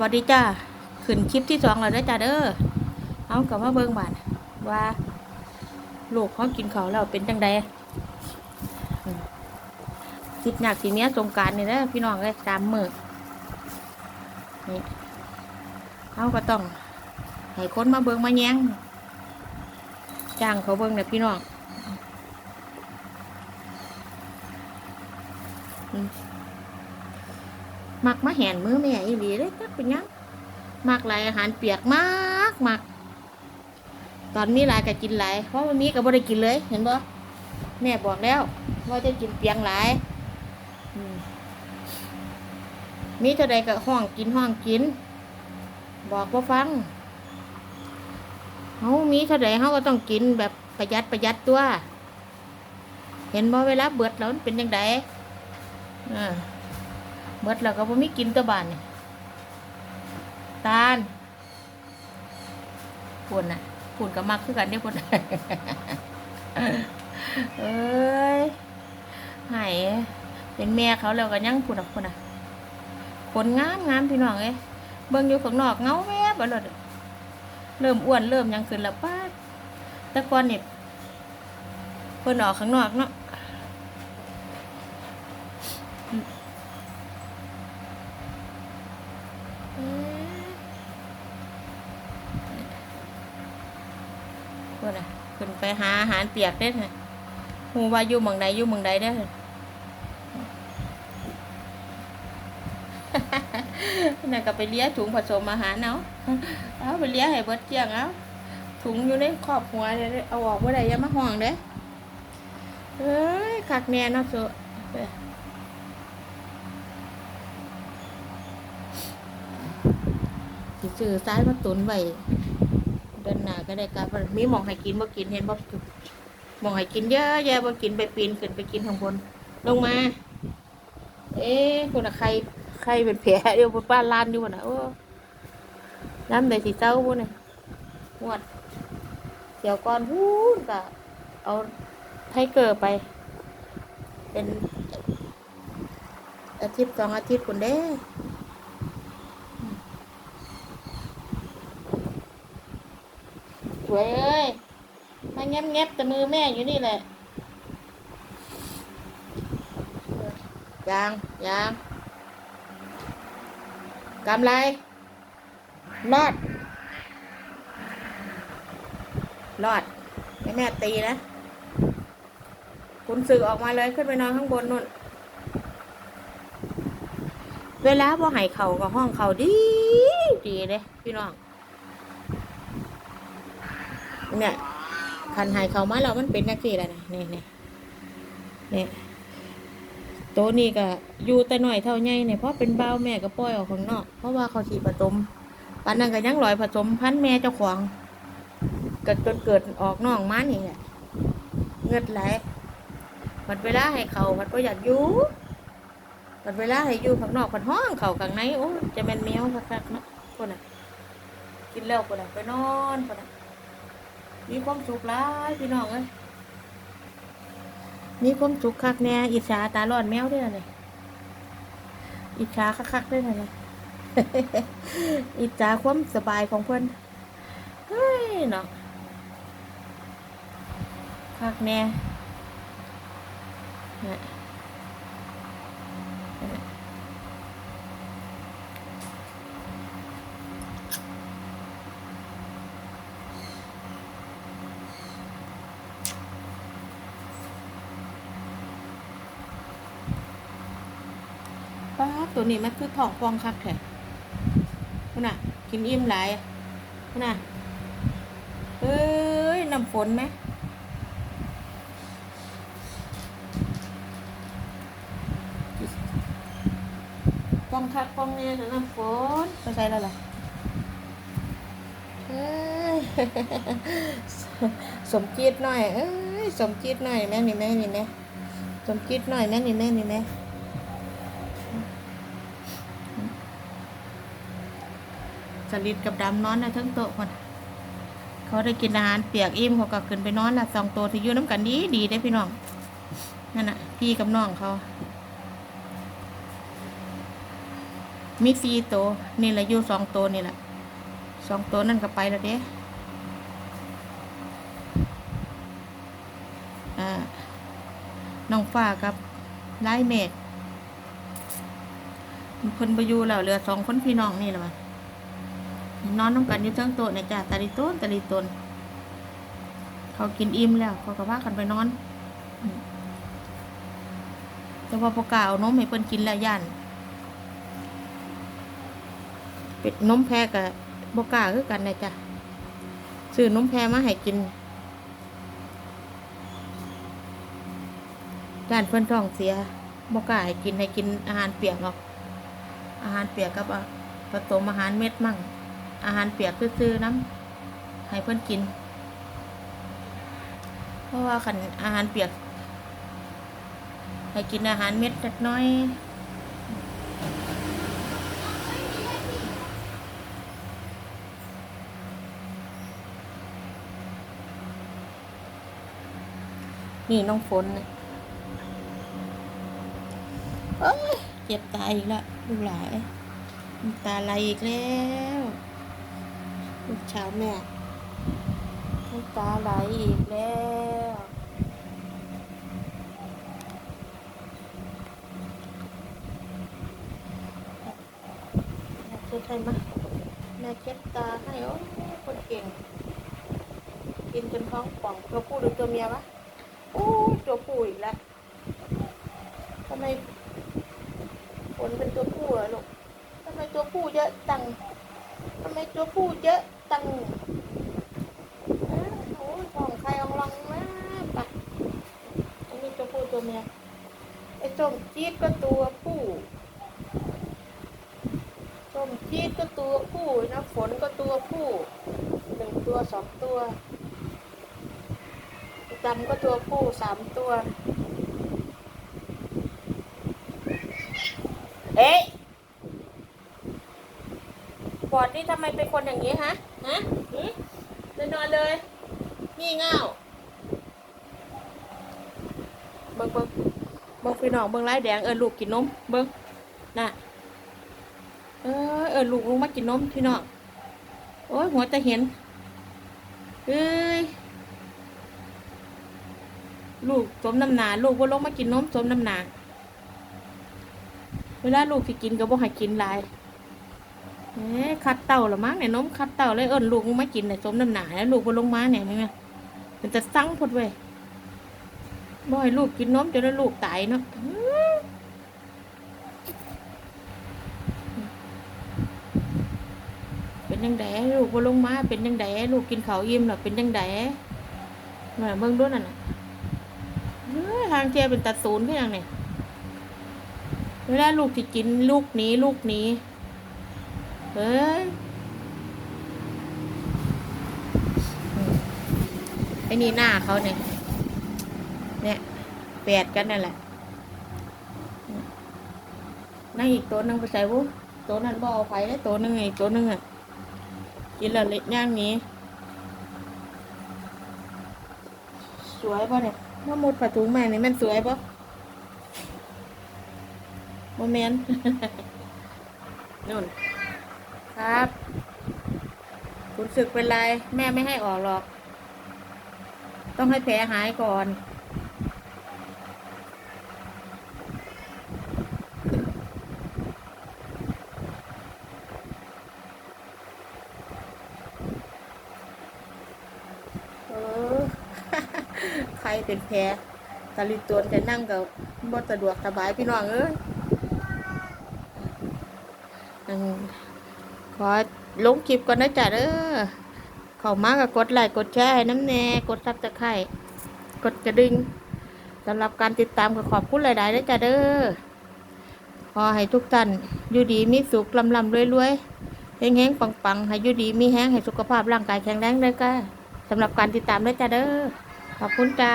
วัสดีจ้าขึ้นคลิปที่สองแล้วด้จ้าเด้อเอากลับมาเบิ่งบานว่าลูกเขากินเขาแล้วเป็นจังใดอืมสิบหนักสีเนี้ยสงการนี่นะพี่น้องเลยสามมือนี่เขาก็ต้องให้คนมาเบิ่งมาแย้งจ้างเขาเบิ่งเนี่ยพี่น้องอื มักมาแหนมือแม่อีหลีเลยจักเป็นยังมักหลายอาหารเปียกมากมัก ตอนมีหลายก็กินหลายเพราะมันมีก็บ่ได้กินเลย เห็นบ่แม่บอกแล้วว่าจะกินเปียงหลายมีเท่าใดก็ห้องกินห้องกิน บอกว่าฟังเฮามีเท่าใดเฮาก็ต้องกินแบบประหยัดประหยัดตัว เห็นบ่เวลาเบิดแล้วเป็นจังไดอ่า เบิดแล้วก็บ่มีกินตัวบานนี่ตาลปุ่นน่ะปุ่นก็มักคือกันเด้ปุ่นเอ้ยหายเป็นแม่เขาแล้วก็ยังปุ่นอะปุ่นอะคนงามงามพี่น้องเอ้ยเบิ่งอยู่ข้างนอกเงาแวบบ่เลยเริ่มอ้วนเริ่มยังขึ้นแล้วป้าแต่ก่อนเนี่เพิ่นออกข้างนอกเนาะ พื่อนขึ้นไปหาอาหารเปียกได้ไงหูว่าอยู่เมืองใดอยู่เมืองใดได้อนั่นก็ไปเลี้ยถุงผสมอาหารเอาเอาไปเลี้ยให้เบิดเจียงเอาถุงอยู่ในครอบหัวเลยเอาออกเมื่อใดย่ามาห่วงเด้เอ้ยคักแน่นะสุสิซื้อซ้ายมาตุนไว้ เดินหน้าก็ได้การมีหมองให้กินบ่กินเห็นบ่หมองให้กินเยอะแยะบ่กินไปปีนขึ้นไปกินข้างบน ลงมา เอ๊ะคนน่ะใครใครเป็นแผลเดี๋ยวป้าลานอยู่บ่น่ะโอ้น้ำใดสิเศร้าบ่น่ะงวดเดี๋ยวก่อนพูนก็เอาไทเกอร์ไป เป็นอาทิตย์สองอาทิตย์คนเด้ วยเอ้ย มาแงบแงบแต่มือแม่อยู่นี่แหละยางยางกำไรรอดรอดแม่ตีนะคุณสื่อออกมาเลยขึ้นไปนอนข้างบนนู่น เวลาพอหายเข่ากับห้องเข่าดี ดีเลยพี่น้อง เนี่ยคันหายเขามาแล้วมันเป็นนักสี่แล้วนะนี่นี่นี่ตัวนี้ก็อยู่แต่หน่อยเท่าไงเนี่ยเพราะเป็นเบ้าแม่ก็ปล่อยออกข้างนอก เพราะว่าเขาสีผสมปานนั้นก็ยังลอยผสมพันแม่เจ้าของกิดจนเกิดออกนองมานี่แหละเงือดไหลผัดเวลาให้เขาผัดก็อยากอยู่ผัดเวลาให้อยู่ข้างนอกผัดห้องเขาข้างในโอ้จะเป็นแมวคักๆเนะคนน่ะกินแล้วคนน่ะไปนอนคนน่ะ มีความสุขหลายพี่น้องเอ้ยมีความสุขคักแน่อิจฉาตาร้อนแมวด้วยนะอิจฉาคักๆด้วยนะอิจฉาความสบายของเพื่อนเฮ้ยเนาะคักแน่เป้าดตัวนี้มันคือทองฟองคักแท้คุณน่ะ กินอิ่มหลายคุณน่ะเอ้ยน้ำฝนไหมฟองคักฟองเนี่ยน้ำฝนไปใส่แล้วล่ะเอ้ยสมจิตหน่อย เอ้ยสมจิตหน่อยแม่นี่แม่นี่แม่สมจิตหน่อยแม่นี่แม่นี่แม่ ลิดกับดำนอนนะทั้งโต๊ะคนเขาได้กินอาหารเปียกอิ่มเขาก็ขึ้นไปนอนละสองตัวที่อยู่น้ำกันดีดีได้พี่น้องนั่นน่ะ พี่กับน้องเขา มีสี่ตัวนี่แหละอยู่สองตัวนี่แหละสองตัวนั่นก็ไปแล้วเด้น้องฟ้ากับไล่เมดเพิ่นไปอยู่แล้วเหลือสองคนพี่น้องนี่แหละวะ นอนน้ำกันอยู่เทั้งโต๊ะเนี่ยจ้ะตาลิต้นตาลิต้นเขากินอิ่มแล้ว เขาก็พากันไปนอน แต่ว่าพอกล้าเอานมให้เพิ่นกินแล้วย่านเป็ดนมแพะกับบก้าคือกันนะจ๊ะซื้อนมแพะมาให้กินด้านเพื่อนท้องเสียบก้าให้กินให้กินอาหารเปียกหรอก อาหารเปียกกับผสมอาหารเม็ดมั่ง อาหารเปียกซื่อๆน้ำให้เพื่อนกิน เพราะว่าขันอาหารเปียก ให้กินอาหารเม็ดเล็กน้อยนี่น้องฝนเนี่ยเจ็บตาอีกแล้วลูกหลานน้ำตาไหลอีกแล้ว ลูกชาวแม่น้ำตาไหลอีกแล้วแม่เช็ดให้มาแม่เช็ดตาให้โอ้คนเก่ง กินจนท้องป่องตัวผู้หรือตัวเมียวะโอ้ตัวผู้อีกแล้วทำไมฝนเป็นตัวผู้อะลูกทำไมตัวผู้เยอะจัง ไมตัวผู้เยอะจังอ้โอ้ยของใครเอาลองมาปะอันนี้ตัวผู้ตัวเมียไอ้ส้มจี๊ดก็ตัวผู้ส้มจี๊ดก็ตัวผู้น้ำฝนก็ตัวผู้หนึ่งตัวสองตัวดำก็ตัวผู้สามตัว เอ๊ะ ปอดนี่ทำไมเป็นคนอย่างนี้ฮะ ฮะหืมเดินนอนเลยงี่เงาเบิ้งเบิ้งเบิ้งพี่น้องเบิ้งไล่แดงเออลูกกินนมเบิ้งน่ะ เออเออลูกลงมากินนมพี่น้อง โอ้ยหัวจะเห็นเอ้ยลูกสมน้ำหนาลูกว่าลงมากินนมสมน้ำหนาเวลาลูกสิกินก็บ่ให้กินหลาย เอ๊ะคัดเต่าละมั้งเนี่ยนมคัดเต่าเลยเอิ้นลูกมึงมากินเนี่ยสมน้ำหนาแล้วลูกบ่ลงมาเนี่ยมึงอะมันจะสั่งพดเว้ยบ่ให้ลูกกินนมจนแล้วลูกตายเนาะเป็นยังไงลูกบ่ลงมา เป็นยังไงลูกกินเขาอิ่มหรอเป็นยังไงน่ะเบิ่งดูนั่นน่ะเฮ้ยทางเทียเป็นตัดศูนย์ขึ้นยังเนี่ยเวลาลูกที่กินลูกนี้ลูกนี้ เฮ้ยอืมไอ้นี่หน้าเขาเนี่ย เนี่ยแปดกันนั่นแหละนั่งอีกตัวนึงไปใส่วุ้ตัวนั้นบเอไฟได้ตัวนึงอีกตัวนึงอะ กินล้วเล็ดย่างนี้ สวยป่ะเนี่ยถ้ามดผ้าถุงแม่นี่มันสวยป่ะโมเมนนู่น ครับคุณศึกเป็นไร แม่ไม่ให้ออกหรอก ต้องให้แผลหายก่อน เออ ใครเป็นแพ้ตาลิตัวจะนั่งกับบ่สะดวกสบายพี่น้องเอ้ย ขอลงคลิปก่อนนะจ๊ะเด้อเข้ามาก็กดไลค์กดแชร์น้ำแน่กดซับสไครต์กดกระดิ่งสำหรับการติดตามก็ขอบคุณหลายๆนะจ๊ะเด้อขอให้ทุกท่านอยู่ดีมีสุขลำลำรวยๆเฮงๆปังๆให้อยู่ดีมีแห้งให้สุขภาพร่างกายแข็งแรงเลยก็สำหรับการติดตามนะจ๊ะเด้อขอบคุณจ้า